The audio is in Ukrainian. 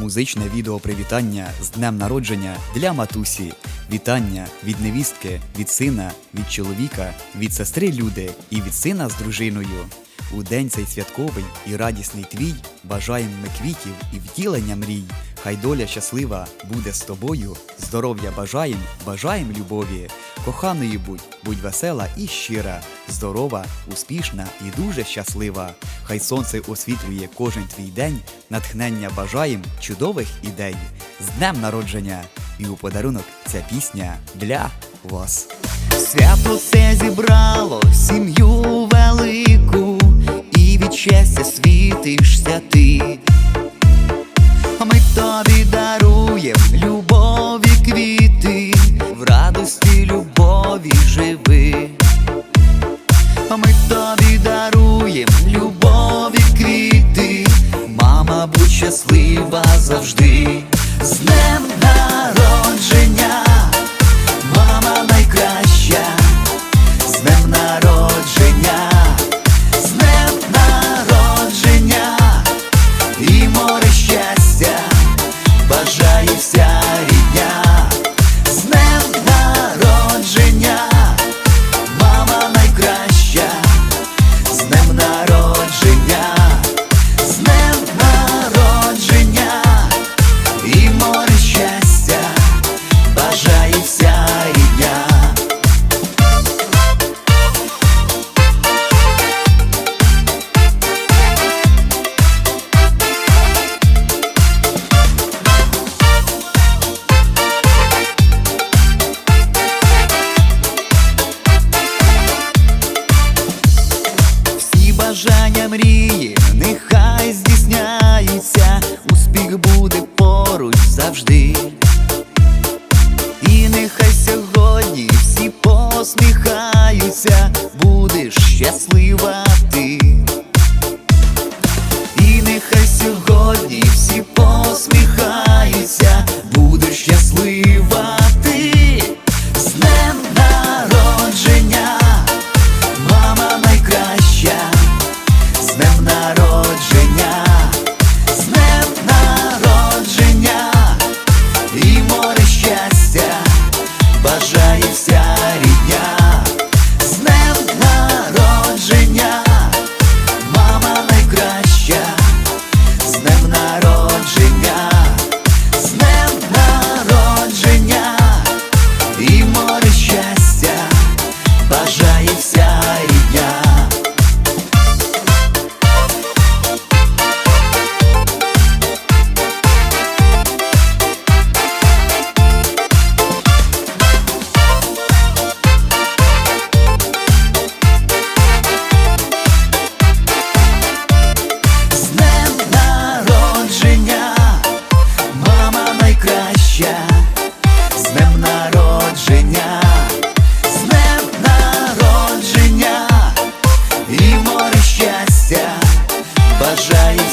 Музичне відео привітання з днем народження для матусі. Вітання від невістки, від сина, від чоловіка, від сестри Люди і від сина з дружиною. У день цей святковий і радісний твій бажаєм ми квітів і втілення мрій. Хай доля щаслива буде з тобою. Здоров'я бажаєм, бажаєм любові. Коханою будь, будь весела і щира, здорова, успішна і дуже щаслива. Хай сонце освітлює кожен твій день, натхнення бажаєм чудових ідей. З днем народження! І у подарунок ця пісня для вас. Свято все зібрало сім'ю живи. Ми тобі даруєм любові квіти, мама, будь щаслива завжди. З днем народження, мама найкраща, з днем народження, з днем народження. І море бажає і